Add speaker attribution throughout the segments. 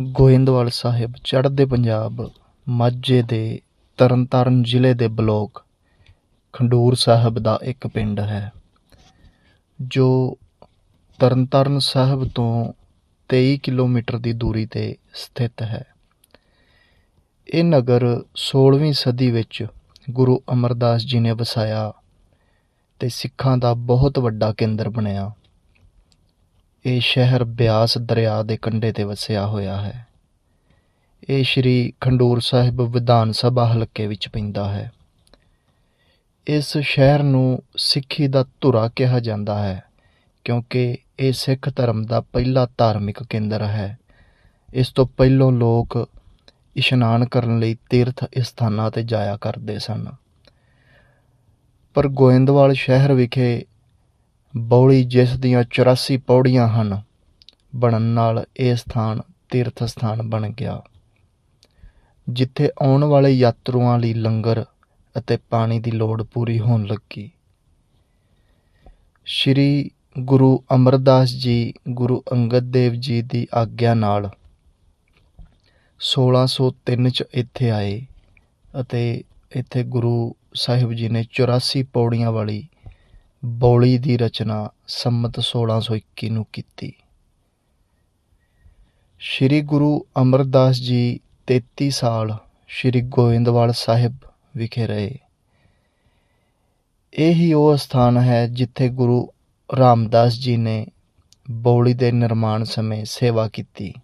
Speaker 1: ਗੋਇੰਦਵਾਲ ਸਾਹਿਬ, ਚੜ੍ਹਦੇ ਪੰਜਾਬ, ਮਾਝੇ ਦੇ ਤਰਨਤਾਰਨ ਜ਼ਿਲ੍ਹੇ ਦੇ ਬਲਾਕ, ਖੰਡੂਰ ਸਾਹਿਬ ਦਾ ਇੱਕ ਪਿੰਡ ਹੈ, ਜੋ ਤਰਨਤਾਰਨ ਸਾਹਿਬ ਤੋਂ 23 ਕਿਲੋਮੀਟਰ ਦੀ ਦੂਰੀ 'ਤੇ ਸਥਿਤ ਹੈ। ਇਹ ਨਗਰ 16ਵੀਂ ਸਦੀ ਵਿੱਚ ਗੁਰੂ ਅਮਰਦਾਸ ਜੀ ਨੇ ਵਸਾਇਆ ਤੇ ਸਿੱਖਾਂ ਦਾ ਬਹੁਤ ਵੱਡਾ ਕੇਂਦਰ ਬਣਿਆ। ਇਹ ਸ਼ਹਿਰ ਬਿਆਸ ਦਰਿਆ ਦੇ ਕੰਢੇ 'ਤੇ ਵਸਿਆ ਹੋਇਆ ਹੈ। ਇਹ ਸ਼੍ਰੀ ਖੰਡੂਰ ਸਾਹਿਬ ਵਿਧਾਨ ਸਭਾ ਹਲਕੇ ਵਿੱਚ ਪੈਂਦਾ ਹੈ। ਇਸ ਸ਼ਹਿਰ ਨੂੰ ਸਿੱਖੀ ਦਾ ਧੁਰਾ ਕਿਹਾ ਜਾਂਦਾ ਹੈ, ਕਿਉਂਕਿ ਇਹ ਸਿੱਖ ਧਰਮ ਦਾ ਪਹਿਲਾ ਧਾਰਮਿਕ ਕੇਂਦਰ ਹੈ। ਇਸ ਤੋਂ ਪਹਿਲਾਂ ਲੋਕ ਇਸ਼ਨਾਨ ਕਰਨ ਲਈ ਤੀਰਥ ਸਥਾਨਾਂ 'ਤੇ ਜਾਇਆ ਕਰਦੇ ਸਨ। ਪਰ ਗੋਇੰਦਵਾਲ ਸ਼ਹਿਰ ਵਿਖੇ ਬੌਲੀ ਜਿਸ ਦੀਆਂ 84 ਪੌੜੀਆਂ ਹਨ, ਬਣਨ ਨਾਲ ਇਹ ਸਥਾਨ ਤੀਰਥ ਸਥਾਨ ਬਣ ਗਿਆ। ਜਿੱਥੇ ਆਉਣ ਵਾਲੇ ਯਾਤਰੂਆਂ ਲਈ ਲੰਗਰ ਅਤੇ ਪਾਣੀ ਦੀ ਲੋੜ ਪੂਰੀ ਹੋਣ ਲੱਗੀ। ਸ਼੍ਰੀ ਗੁਰੂ ਅਮਰਦਾਸ ਜੀ, ਗੁਰੂ ਅੰਗਦ ਦੇਵ ਜੀ ਦੀ ਆਗਿਆ ਨਾਲ 1603 ਚ ਇੱਥੇ ਆਏ ਅਤੇ ਇੱਥੇ ਗੁਰੂ ਸਾਹਿਬ ਜੀ ਨੇ 84 ਪੌੜੀਆਂ ਵਾਲੀ ਬੌਲੀ ਦੀ ਰਚਨਾ ਸੰਮਤ 1621 ਨੂੰ ਕੀਤੀ। ਸ਼੍ਰੀ ਗੁਰੂ ਅਮਰਦਾਸ ਜੀ 33 ਸਾਲ ਸ਼੍ਰੀ ਗੋਇੰਦਵਾਲ ਸਾਹਿਬ ਵਿਖੇ ਰਹੇ। ਇਹ ਹੀ ਉਹ ਸਥਾਨ ਹੈ ਜਿੱਥੇ ਗੁਰੂ ਰਾਮਦਾਸ ਜੀ ਨੇ ਬੌਲੀ ਦੇ ਨਿਰਮਾਣ ਸਮੇਂ ਸੇਵਾ ਕੀਤੀ।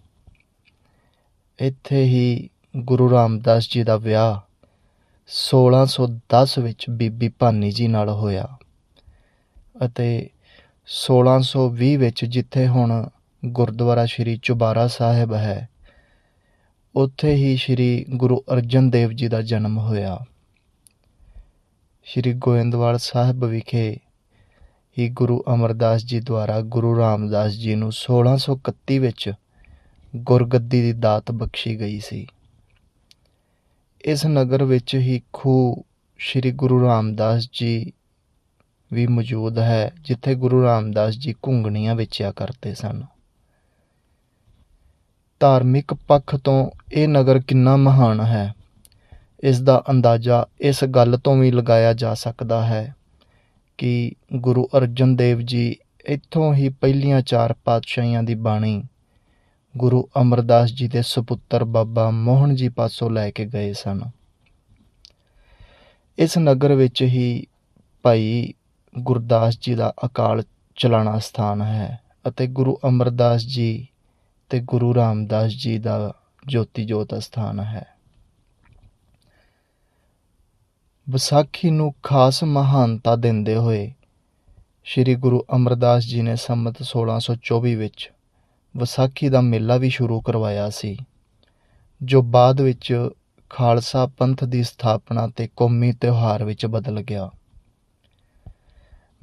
Speaker 1: ਇੱਥੇ ਹੀ ਗੁਰੂ ਰਾਮਦਾਸ ਜੀ ਦਾ ਵਿਆਹ 1610 ਵਿੱਚ ਬੀਬੀ ਭਾਨੀ ਜੀ ਨਾਲ ਹੋਇਆ। ਅਤੇ 1620 ਵਿੱਚ ਜਿੱਥੇ ਹੁਣ ਗੁਰਦੁਆਰਾ ਸ਼੍ਰੀ ਚੁਬਾਰਾ ਸਾਹਿਬ ਹੈ, ਉੱਥੇ ਹੀ ਸ਼੍ਰੀ ਗੁਰੂ ਅਰਜਨ ਦੇਵ ਜੀ ਦਾ ਜਨਮ ਹੋਇਆ। ਸ਼੍ਰੀ ਗੋਇੰਦਵਾਲ ਸਾਹਿਬ ਵਿਖੇ ਹੀ ਗੁਰੂ ਅਮਰਦਾਸ ਜੀ ਦੁਆਰਾ ਗੁਰੂ ਰਾਮਦਾਸ ਜੀ ਨੂੰ 1631 ਵਿੱਚ ਗੁਰਗੱਦੀ ਦੀ ਦਾਤ ਬਖਸ਼ੀ ਗਈ ਸੀ। ਇਸ ਨਗਰ ਵਿੱਚ ਹੀ ਖੂਹ ਸ਼੍ਰੀ ਗੁਰੂ ਰਾਮਦਾਸ ਜੀ ਵੀ ਮੌਜੂਦ ਹੈ, ਜਿੱਥੇ ਗੁਰੂ ਰਾਮਦਾਸ ਜੀ ਘੁੰਗਣੀਆਂ ਵੇਚਿਆ ਕਰਦੇ ਸਨ। ਧਾਰਮਿਕ ਪੱਖ ਤੋਂ ਇਹ ਨਗਰ ਕਿੰਨਾ ਮਹਾਨ ਹੈ, ਇਸ ਦਾ ਅੰਦਾਜ਼ਾ ਇਸ ਗੱਲ ਤੋਂ ਵੀ ਲਗਾਇਆ ਜਾ ਸਕਦਾ ਹੈ ਕਿ ਗੁਰੂ ਅਰਜਨ ਦੇਵ ਜੀ ਇੱਥੋਂ ਹੀ ਪਹਿਲੀਆਂ ਚਾਰ ਪਾਤਸ਼ਾਹੀਆਂ ਦੀ ਬਾਣੀ, ਗੁਰੂ ਅਮਰਦਾਸ ਜੀ ਦੇ ਸੁਪੁੱਤਰ ਬਾਬਾ ਮੋਹਨ ਜੀ ਪਾਸੋਂ ਲੈ ਕੇ ਗਏ ਸਨ। ਇਸ ਨਗਰ ਵਿੱਚ ਹੀ ਭਾਈ ਗੁਰਦਾਸ ਜੀ ਦਾ ਅਕਾਲ ਚਲਾਣਾ ਸਥਾਨ ਹੈ ਅਤੇ ਗੁਰੂ ਅਮਰਦਾਸ ਜੀ ਤੇ ਗੁਰੂ ਰਾਮਦਾਸ ਜੀ ਦਾ ਜੋਤੀ ਜੋਤ ਸਥਾਨ ਹੈ। ਵਿਸਾਖੀ ਨੂੰ ਖਾਸ ਮਹਾਨਤਾ ਦਿੰਦੇ ਹੋਏ ਸ੍ਰੀ ਗੁਰੂ ਅਮਰਦਾਸ ਜੀ ਨੇ ਸੰਮਤ 1624 ਵਿੱਚ ਵਿਸਾਖੀ ਦਾ ਮੇਲਾ ਵੀ ਸ਼ੁਰੂ ਕਰਵਾਇਆ ਸੀ, ਜੋ ਬਾਅਦ ਵਿੱਚ ਖਾਲਸਾ ਪੰਥ ਦੀ ਸਥਾਪਨਾ ਤੇ ਕੌਮੀ ਤਿਉਹਾਰ ਵਿੱਚ ਬਦਲ ਗਿਆ।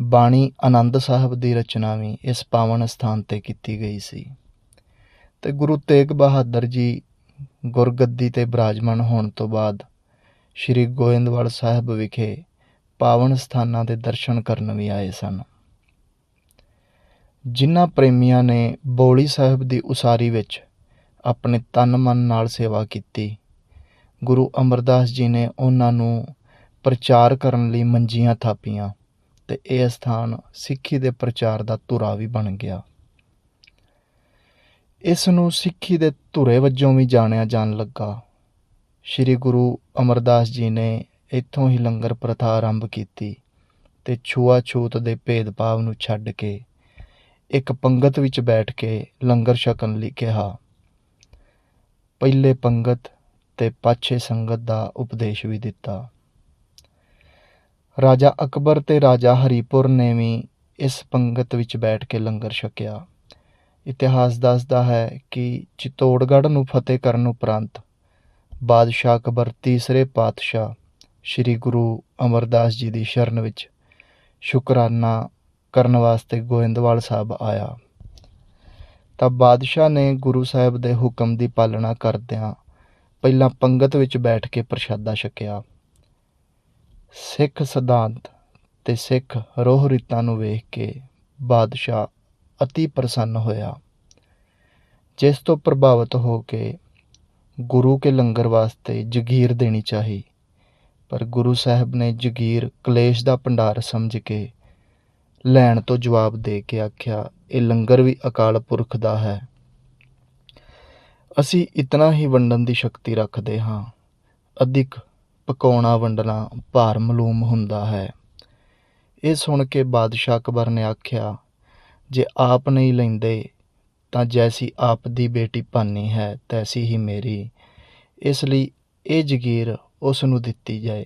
Speaker 1: ਬਾਣੀ ਆਨੰਦ ਸਾਹਿਬ ਦੀ ਰਚਨਾ ਵੀ ਇਸ ਪਾਵਨ ਸਥਾਨ ਤੇ ਕੀਤੀ ਗਈ ਸੀ। ਤੇ ਗੁਰੂ ਤੇਗ ਬਹਾਦਰ ਜੀ ਗੁਰਗੱਦੀ ਤੇ ਬਿਰਾਜਮਾਨ ਹੋਣ ਤੋਂ ਬਾਅਦ ਸ੍ਰੀ ਗੋਇੰਦਵਾਲ ਸਾਹਿਬ ਵਿਖੇ ਪਾਵਨ ਸਥਾਨਾਂ ਦੇ ਦਰਸ਼ਨ ਕਰਨ ਵੀ ਆਏ ਸਨ। ਜਿਨ੍ਹਾਂ ਪ੍ਰੇਮੀਆਂ ਨੇ ਬੋਲੀ ਸਾਹਿਬ ਦੀ ਉਸਾਰੀ ਵਿੱਚ ਆਪਣੇ ਤਨ ਮਨ ਨਾਲ ਸੇਵਾ ਕੀਤੀ, ਗੁਰੂ ਅਮਰਦਾਸ ਜੀ ਨੇ ਉਹਨਾਂ ਨੂੰ ਪ੍ਰਚਾਰ ਕਰਨ ਲਈ ਮੰਜੀਆਂ ਥਾਪੀਆਂ। ਤੇ ਇਹ ਸਥਾਨ ਸਿੱਖੀ ਦੇ ਪ੍ਰਚਾਰ ਦਾ ਧੁਰਾ ਵੀ ਬਣ ਗਿਆ। ਇਸ ਨੂੰ ਸਿੱਖੀ ਦੇ ਧੁਰੇ ਵਜੋਂ ਵੀ ਜਾਣਿਆ ਜਾਣ ਲੱਗਾ। ਸ੍ਰੀ ਗੁਰੂ ਅਮਰਦਾਸ ਜੀ ਨੇ ਇੱਥੋਂ ਹੀ ਲੰਗਰ ਪ੍ਰਥਾ ਆਰੰਭ ਕੀਤੀ ਤੇ ਛੂਆ-ਛੂਤ ਦੇ ਭੇਦਭਾਵ ਨੂੰ ਛੱਡ ਕੇ ਇੱਕ ਪੰਗਤ ਵਿੱਚ ਬੈਠ ਕੇ ਲੰਗਰ ਛਕਣ ਲਈ ਕਿਹਾ। ਪਹਿਲੇ ਪੰਗਤ ਤੇ ਪਾਛੇ ਸੰਗਤ ਦਾ ਉਪਦੇਸ਼ ਵੀ ਦਿੱਤਾ। ਰਾਜਾ ਅਕਬਰ ਅਤੇ ਰਾਜਾ ਹਰੀਪੁਰ ਨੇ ਵੀ ਇਸ ਪੰਗਤ ਵਿੱਚ ਬੈਠ ਕੇ ਲੰਗਰ ਛਕਿਆ। ਇਤਿਹਾਸ ਦੱਸਦਾ ਹੈ ਕਿ ਚਿਤੋੜਗੜ੍ਹ ਨੂੰ ਫਤਿਹ ਕਰਨ ਉਪਰੰਤ ਬਾਦਸ਼ਾਹ ਅਕਬਰ ਤੀਸਰੇ ਪਾਤਸ਼ਾਹ ਸ੍ਰੀ ਗੁਰੂ ਅਮਰਦਾਸ ਜੀ ਦੀ ਸ਼ਰਨ ਵਿੱਚ ਸ਼ੁਕਰਾਨਾ ਕਰਨ ਵਾਸਤੇ ਗੋਇੰਦਵਾਲ ਸਾਹਿਬ ਆਇਆ। ਤਾਂ ਬਾਦਸ਼ਾਹ ਨੇ ਗੁਰੂ ਸਾਹਿਬ ਦੇ ਹੁਕਮ ਦੀ ਪਾਲਣਾ ਕਰਦਿਆਂ ਪਹਿਲਾਂ ਪੰਗਤ ਵਿੱਚ ਬੈਠ ਕੇ ਪ੍ਰਸ਼ਾਦਾ ਛਕਿਆ। ਸਿੱਖ ਸਿਧਾਂਤ ਤੇ ਸਿੱਖ ਰੋਹ ਰੀਤਾਂ ਨੂੰ ਵੇਖ ਕੇ ਬਾਦਸ਼ਾਹ ਅਤੀ ਪ੍ਰਸੰਨ ਹੋਇਆ। ਜਿਸ ਤੋਂ ਪ੍ਰਭਾਵਿਤ ਹੋ ਕੇ ਗੁਰੂ ਕੇ ਲੰਗਰ ਵਾਸਤੇ ਜਗੀਰ ਦੇਣੀ ਚਾਹੀ, ਪਰ ਗੁਰੂ ਸਾਹਿਬ ਨੇ ਜਗੀਰ ਕਲੇਸ਼ ਦਾ ਭੰਡਾਰ ਸਮਝ ਕੇ ਲੈਣ ਤੋਂ ਜਵਾਬ ਦੇ ਕੇ ਆਖਿਆ, ਇਹ ਲੰਗਰ ਵੀ ਅਕਾਲ ਪੁਰਖ ਦਾ ਹੈ। ਅਸੀਂ ਇਤਨਾ ਹੀ ਵੰਡਣ ਦੀ ਸ਼ਕਤੀ ਰੱਖਦੇ ਹਾਂ। ਅਧਿਕ ਪਕਾਉਣਾ, ਵੰਡਣਾ ਭਾਰ ਮਲੂਮ ਹੁੰਦਾ ਹੈ। ਇਹ ਸੁਣ ਕੇ ਬਾਦਸ਼ਾਹ ਅਕਬਰ ਨੇ ਆਖਿਆ, ਜੇ ਆਪ ਨਹੀਂ ਲੈਂਦੇ, ਤਾਂ ਜੈਸੀ ਆਪ ਦੀ ਬੇਟੀ ਭਾਨੀ ਹੈ, ਤੈਸੀ ਹੀ ਮੇਰੀ। ਇਸ ਲਈ ਇਹ ਜਗੀਰ ਉਸ ਨੂੰ ਦਿੱਤੀ ਜਾਏ।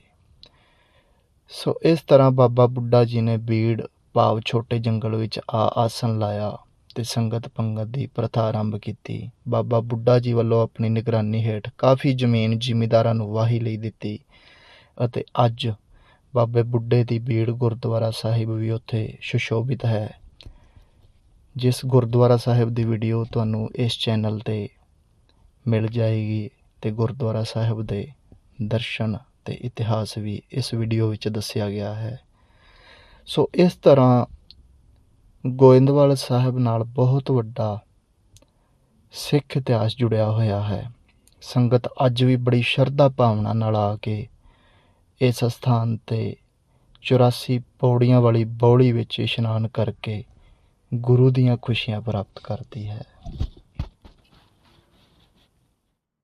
Speaker 1: ਸੋ ਇਸ ਤਰ੍ਹਾਂ ਬਾਬਾ ਬੁੱਢਾ ਜੀ ਨੇ ਬੀੜ ਭਾਵ ਛੋਟੇ ਜੰਗਲ ਵਿੱਚ ਆ ਆਸਣ ਲਾਇਆ ਤੇ ਸੰਗਤ ਪੰਗਤ ਦੀ ਪ੍ਰਥਾ ਆਰੰਭ ਕੀਤੀ। ਬਾਬਾ ਬੁੱਢਾ ਜੀ ਵੱਲੋਂ ਆਪਣੀ ਨਿਗਰਾਨੀ ਹੇਠ ਕਾਫੀ ਜ਼ਮੀਨ ਜ਼ਿਮੀਦਾਰਾਂ ਨੂੰ ਵਾਹੀ ਲਈ ਦਿੱਤੀ। ਅਤੇ ਅੱਜ ਬਾਬੇ ਬੁੱਢੇ ਦੀ ਬੀੜ ਗੁਰਦੁਆਰਾ ਸਾਹਿਬ ਵੀ ਉੱਥੇ ਸੁਸ਼ੋਭਿਤ ਹੈ। ਜਿਸ ਗੁਰਦੁਆਰਾ ਸਾਹਿਬ ਦੀ ਵੀਡੀਓ ਤੁਹਾਨੂੰ ਇਸ ਚੈਨਲ ਤੇ ਮਿਲ ਜਾਏਗੀ ਤੇ ਗੁਰਦੁਆਰਾ ਸਾਹਿਬ ਦੇ ਦਰਸ਼ਨ ਤੇ ਇਤਿਹਾਸ ਵੀ ਇਸ ਵੀਡੀਓ ਵਿੱਚ ਦੱਸਿਆ ਗਿਆ ਹੈ। ਸੋ ਇਸ ਤਰ੍ਹਾਂ ਗੋਇੰਦਵਾਲ ਸਾਹਿਬ ਨਾਲ ਬਹੁਤ ਵੱਡਾ ਸਿੱਖ ਇਤਿਹਾਸ ਜੁੜਿਆ ਹੋਇਆ ਹੈ। ਸੰਗਤ ਅੱਜ ਵੀ ਬੜੀ ਸ਼ਰਧਾ ਭਾਵਨਾ ਨਾਲ ਆ ਕੇ ਇਸ ਅਸਥਾਨ ਤੇ 84 ਪੌੜੀਆਂ ਵਾਲੀ ਬੌਲੀ ਵਿੱਚ ਇਸ਼ਨਾਨ ਕਰਕੇ ਗੁਰੂ ਦੀਆਂ ਖੁਸ਼ੀਆਂ ਪ੍ਰਾਪਤ ਕਰਦੀ ਹੈ।